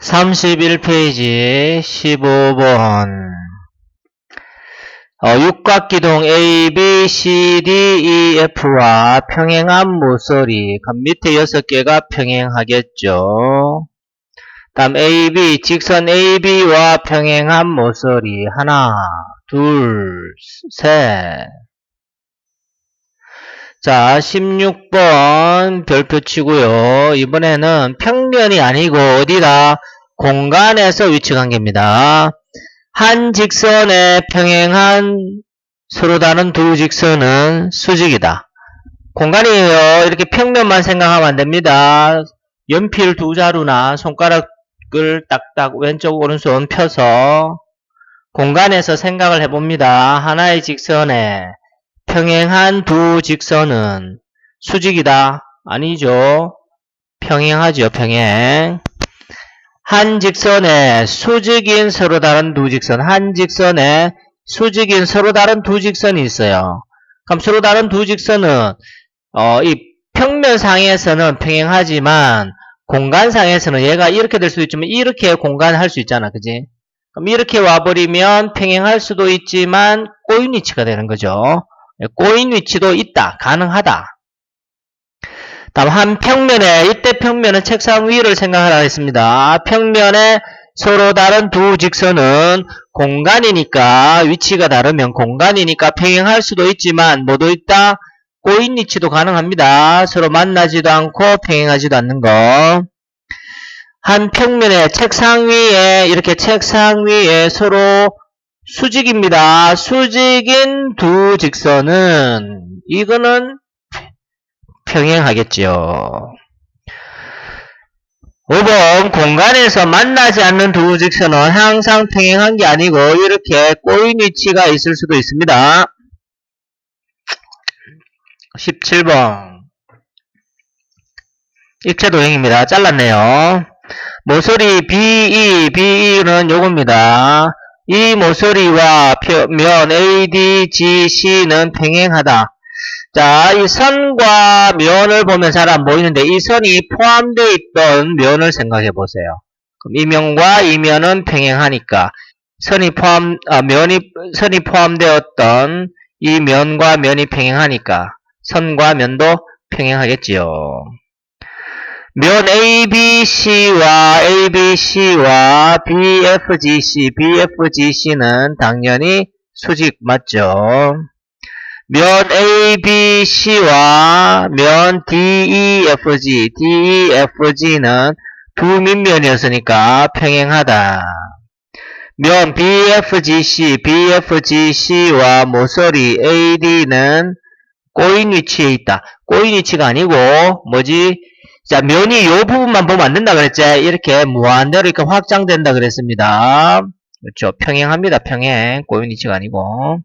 31페이지 15번. 어, 육각기둥 A, B, C, D, E, F와 평행한 모서리 그럼 밑에 6개가 평행하겠죠. 다음 A, B 직선 A, B와 평행한 모서리. 하나 둘, 셋 자, 16번 별표 치고요. 이번에는 평면이 아니고 어디다? 공간에서 위치 관계입니다. 한 직선에 평행한 서로 다른 두 직선은 수직이다. 공간이에요. 이렇게 평면만 생각하면 안 됩니다. 연필 두 자루나 손가락을 딱딱 왼쪽 오른손 펴서 공간에서 생각을 해봅니다. 하나의 직선에 평행한 두 직선은 수직이다. 아니죠. 평행하죠. 평행. 한 직선에 수직인 서로 다른 두 직선. 한 직선에 수직인 서로 다른 두 직선이 있어요. 그럼 서로 다른 두 직선은 어, 이 평면상에서는 평행하지만 공간상에서는 얘가 이렇게 될 수도 있지만 이렇게 공간할 수 있잖아. 그지? 그럼 이렇게 와버리면 평행할 수도 있지만 꼬인 위치가 되는 거죠. 꼬인 위치도 있다. 가능하다. 다음 한 평면에 이때 평면은 책상 위를 생각하라 했습니다. 평면에 서로 다른 두 직선은 공간이니까 위치가 다르면 공간이니까 평행할 수도 있지만 뭐도 있다? 꼬인 위치도 가능합니다. 서로 만나지도 않고 평행하지도 않는 거. 한 평면에 책상 위에 이렇게 책상 위에 서로 수직입니다. 수직인 두 직선은 이거는 평행하겠죠. 5번 공간에서 만나지 않는 두 직선은 항상 평행한 게 아니고 이렇게 꼬인 위치가 있을 수도 있습니다. 17번 입체 도형입니다. 잘랐네요. 모서리 BE, BE는 요겁니다. 이 모서리와 표- 면 ADGC는 평행하다. 자, 이 선과 면을 보면 잘 안 보이는데 이 선이 포함되어 있던 면을 생각해 보세요. 그럼 이 면과 이 면은 평행하니까 선이 포함 아, 면이 선이 포함되었던 이 면과 면이 평행하니까 선과 면도 평행하겠지요. 면 ABC와 ABC와 BFGC, BFGC는 당연히 수직 맞죠? 면 ABC와 면 DEFG, DEFG는 두 밑면이었으니까 평행하다. 면 BFGC, BFGC와 모서리 AD는 꼬인 위치에 있다. 꼬인 위치가 아니고 뭐지? 자, 면이 요 부분만 보면 안 된다 그랬지? 이렇게 무한대로 이렇게 확장된다 그랬습니다. 그렇죠. 평행합니다. 평행. 위치가 아니고.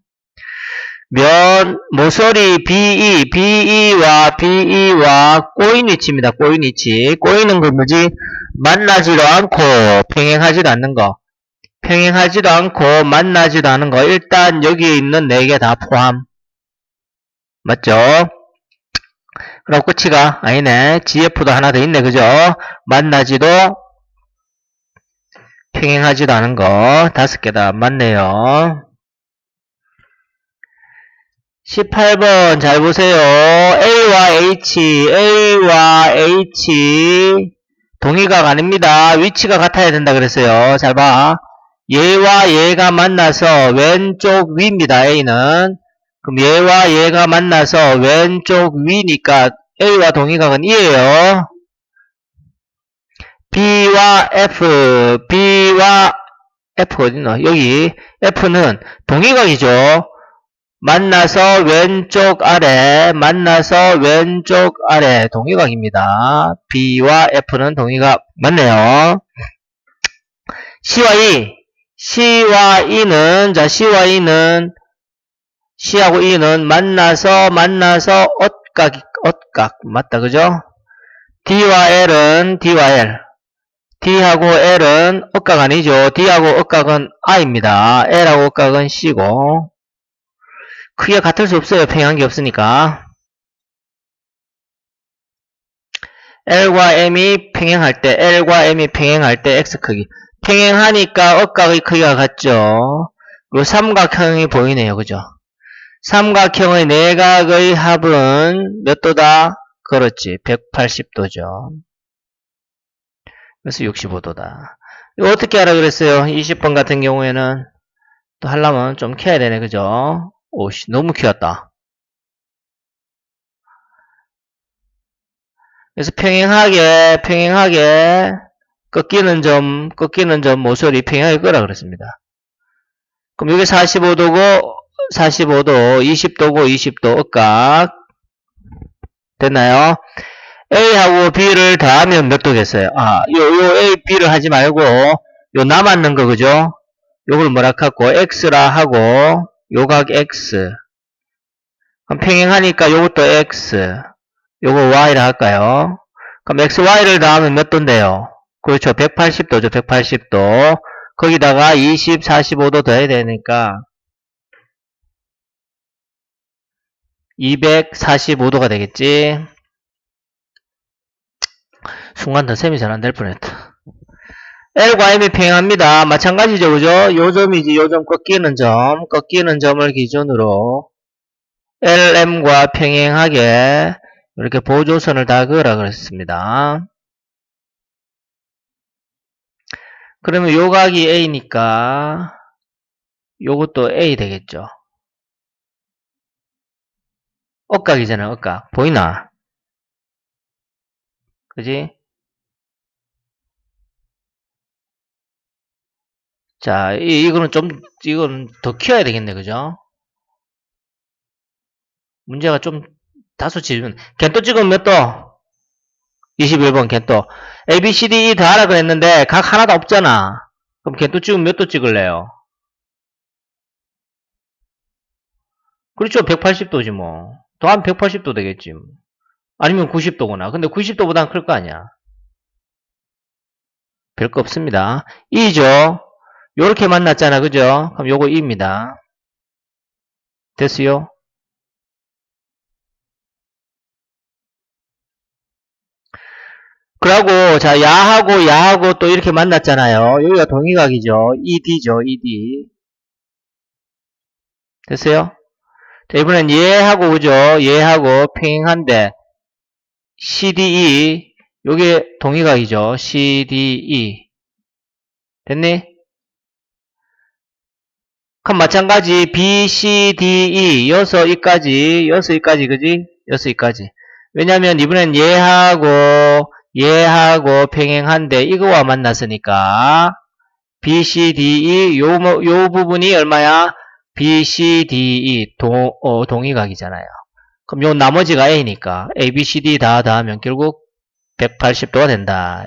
면, 모서리 BE, BE와 BE와 꼬인 위치입니다. 꼬인 위치. 꼬이는 건 뭐지? 만나지도 않고 평행하지도 않는 거. 평행하지도 않고 만나지도 않은 거. 일단 여기에 있는 네 개 다 포함. 맞죠? 그럼 끝이가 아니네. GF도 하나 더 있네. 그죠? 만나지도 평행하지도 않은 거 다섯 개 다 맞네요. 18번 잘 보세요. A와 H, A와 H 동의각 아닙니다. 위치가 같아야 된다 그랬어요. 잘 봐. 얘와 얘가 만나서 왼쪽 위입니다. A는. 그럼 얘와 얘가 만나서 왼쪽 위니까 A와 동의각은 2예요. B와 F, B와 F 어딨노? 여기 F는 동의각이죠. 만나서 왼쪽 아래, 만나서 왼쪽 아래 동의각입니다. B와 F는 동의각 맞네요. C와 E, C와 E는 자 C와 E는 C하고 E는 만나서 만나서 엇각 엇각 맞다 그죠? D와 L은 D와 L D하고 L은 엇각 아니죠. D하고 엇각은 I입니다. L하고 엇각은 C고 크기가 같을 수 없어요. 평행한 게 없으니까. L과 M이 평행할 때, L과 M이 평행할 때 X 크기. 평행하니까 억각의 크기가 같죠. 요 삼각형이 보이네요. 그죠? 삼각형의 내각의 합은 몇 도다? 그렇지. 180도죠. 그래서 65도다. 이거 어떻게 하라 그랬어요? 20번 같은 경우에는 또 하려면 좀 켜야 되네. 그죠? 오씨, 너무 키웠다. 그래서 평행하게, 평행하게 꺾이는 점, 꺾이는 점 모서리 평행하게 끄라 그랬습니다. 그럼 여기 45도고, 45도, 20도고, 20도, 억각. 됐나요? A하고 B를 더하면 몇 도겠어요? 아, 요, 요 A, B를 하지 말고, 요 남았는 거, 그죠? 요걸 뭐라 하고, X라 하고, 요각 X. 그럼 평행하니까 요것도 X. 요거 Y라 할까요? 그럼 XY를 더하면 몇 도인데요? 그렇죠. 180도죠. 180도. 거기다가 20, 45도 더해야 되니까 245도가 되겠지. 순간 더 셈이 잘 안 될 뻔했다. L과 M이 평행합니다. 마찬가지죠. 그죠? 요 점이지. 요 점 꺾이는 점. 꺾이는 점을 기준으로 LM과 평행하게 이렇게 보조선을 다 그으라 그랬습니다. 그러면 요각이 A니까 요것도 A 되겠죠. 억각이잖아, 억각. 보이나? 그지? 자, 이, 이거는 좀, 이거는 더 키워야 되겠네, 그죠? 문제가 좀 다소 지르면, 겐또 찍으면 몇 도? 21번 겐또. A, B, C, D, E 다 하라 그랬는데, 각 하나도 없잖아. 그럼 겐또 찍으면 몇 도 찍을래요? 그렇죠. 180도지 뭐. 더하면 180도 되겠지. 뭐. 아니면 90도구나. 근데 90도보단 클 거 아니야. 별거 없습니다. 2죠. 요렇게 만났잖아. 그죠? 그럼 요거 2입니다. 됐어요? 그러고 자 야하고 야하고 또 이렇게 만났잖아요. 여기가 동의각이죠. ED죠. ED. 됐어요? 자, 이번엔 얘하고 그죠? 얘하고 평행한데 CDE 요게 동의각이죠. CDE 됐니? 그럼 마찬가지 BCDE 여서 이까지 여서 이까지 그지? 여서 이까지 왜냐면 이번엔 얘하고 얘하고 평행한데 이거와 만났으니까 BCDE 요, 뭐- 요 부분이 얼마야? BCDE 동, 어, 동의각이잖아요. 그럼 요 나머지가 A니까 A, B, C, D 다 더하면 결국 180도가 된다.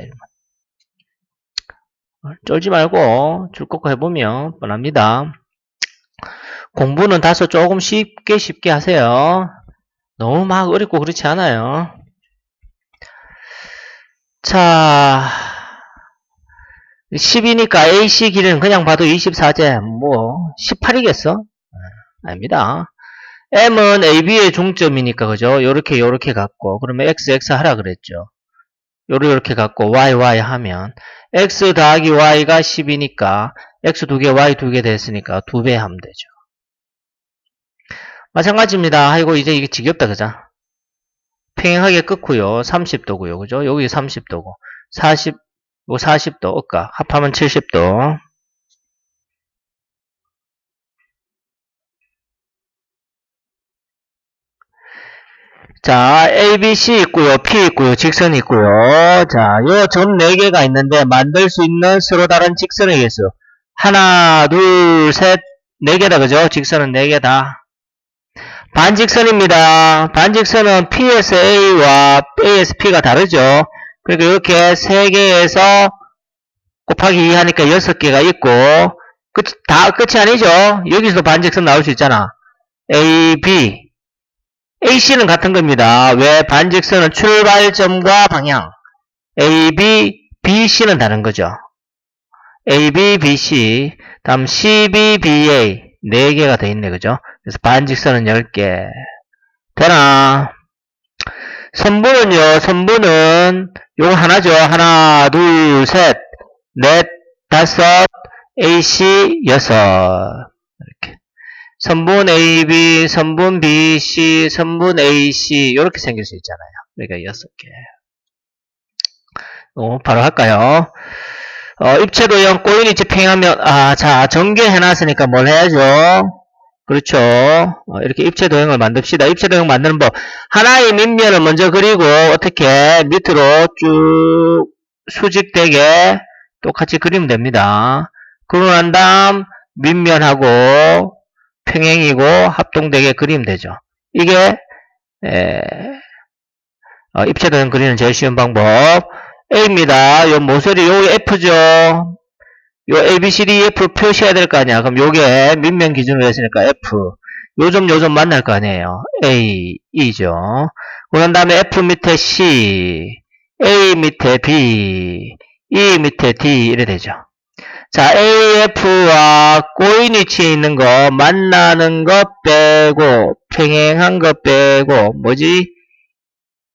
쫄지 말고 줄 꺾고 해보면 뻔합니다. 공부는 다소 조금 쉽게 쉽게 하세요. 너무 막 어렵고 그렇지 않아요. 자, 10이니까 AC 길이는 그냥 봐도 24제, 뭐, 18이겠어? 아닙니다. M은 AB의 중점이니까, 그죠? 요렇게, 요렇게 갖고, 그러면 X, X 하라 그랬죠. 요렇게, 요렇게 갖고, Y, Y 하면, X 더하기 Y가 10이니까, X 두 개, Y 두 개 됐으니까, 두 배 하면 되죠. 마찬가지입니다. 아이고, 이제 이게 지겹다, 그죠? 평행하게 끄고요. 30도고요. 그죠? 여기 30도고. 40, 요 40도, 억각. 합하면 70도. 자, A, B, C 있고요. P 있고요. 직선이 있고요. 자, 요 점 4개가 있는데 만들 수 있는 서로 다른 직선의 개수. 하나, 둘, 셋, 4개다. 그죠? 직선은 4개다. 반직선입니다. 반직선은 P에서 A와 A에서 P가 다르죠. 그러니까 이렇게 3개에서 곱하기 2 하니까 6개가 있고 끝, 다 끝이 아니죠. 여기서도 반직선 나올 수 있잖아. A, B AC는 같은 겁니다. 왜 반직선은 출발점과 방향 A, B, BC는 다른 거죠. A, B, BC 다음 C, B, BA 4개가 더 있네. 그죠? 그래서 반직선은 10개. 되나? 선분은요, 선분은 요거 하나죠. 하나, 둘, 셋, 넷, 다섯, AC 여섯. 이렇게. 선분 AB, 선분 BC, 선분 AC 이렇게 생길 수 있잖아요. 그러니까 여섯 개. 어, 바로 할까요? 어, 입체도형 꼬인이치 평행하면 아, 자, 전개해 놨으니까 뭘 해야죠? 그렇죠. 어, 이렇게 입체 도형을 만듭시다. 입체 도형 만드는 법. 하나의 밑면을 먼저 그리고 어떻게 밑으로 쭉 수직되게 똑같이 그리면 됩니다. 그러고 난 다음 밑면하고 평행이고 합동되게 그리면 되죠. 이게 에, 어, 입체 도형 그리는 제일 쉬운 방법. A입니다. 요 모서리 요 F죠. 요 A, B, C, D, F 표시해야 될 거 아니야. 그럼 요게 밑면 기준으로 했으니까 F. 요점 요점 만날 거 아니에요. A, E죠. 그런 다음에 F 밑에 C, A 밑에 B, E 밑에 D 이래 되죠. 자, AF와 꼬인 위치에 있는 거 만나는 것 빼고 평행한 것 빼고 뭐지?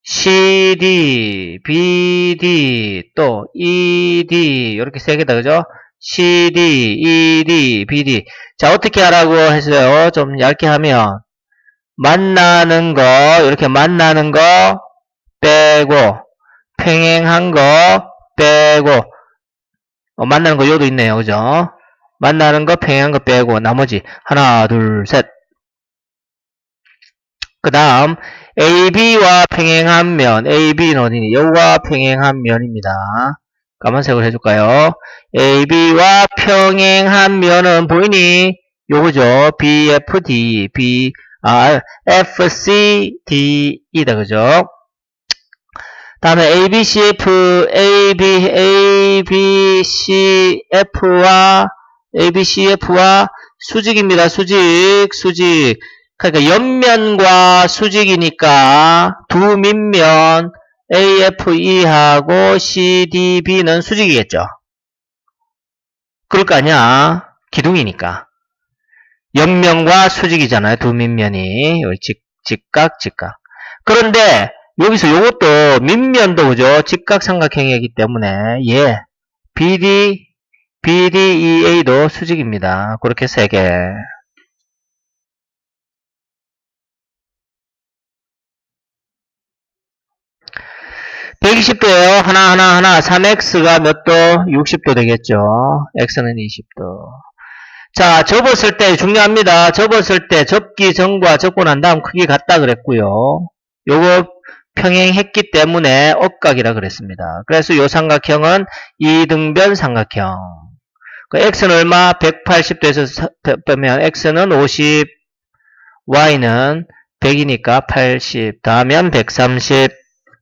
CD, BD, 또 ED 이렇게 세 개다 그죠? CD, ED, BD 자 어떻게 하라고 했어요? 좀 얇게 하면 만나는 거 이렇게 만나는 거 빼고 평행한 거 빼고 어, 만나는 거 요도 있네요 그죠? 만나는 거 평행한 거 빼고 나머지 하나 둘 셋 그 다음 AB와 평행한 면, AB는 어디니? 여기와 평행한 면입니다. 까만색으로 해줄까요? AB와 평행한 면은 보이니? 요거죠. BFD, B, 아, FCD이다, 그죠? 다음에 ABCF, AB, ABCF와, ABCF와 수직입니다. 수직, 수직. 그러니까 옆면과 수직이니까 두 밑면 AFE하고 CDB는 수직이겠죠. 그럴 거 아니야. 기둥이니까. 옆면과 수직이잖아요. 두 밑면이. 직, 직각, 직각. 그런데 여기서 이것도 밑면도 그죠? 직각삼각형이기 때문에 예. BD, BDEA도 수직입니다. 그렇게 세 개. 120도예요. 하나, 하나, 하나. 3x가 몇 도? 60도 되겠죠. x는 20도. 자, 접었을 때 중요합니다. 접었을 때 접기 전과 접고 난 다음 크기 같다 그랬고요. 요거 평행했기 때문에 억각이라 그랬습니다. 그래서 요 삼각형은 이등변 삼각형. 그 x는 얼마? 180도에서 빼면 x는 50, y는 100이니까 80, 다음면 130,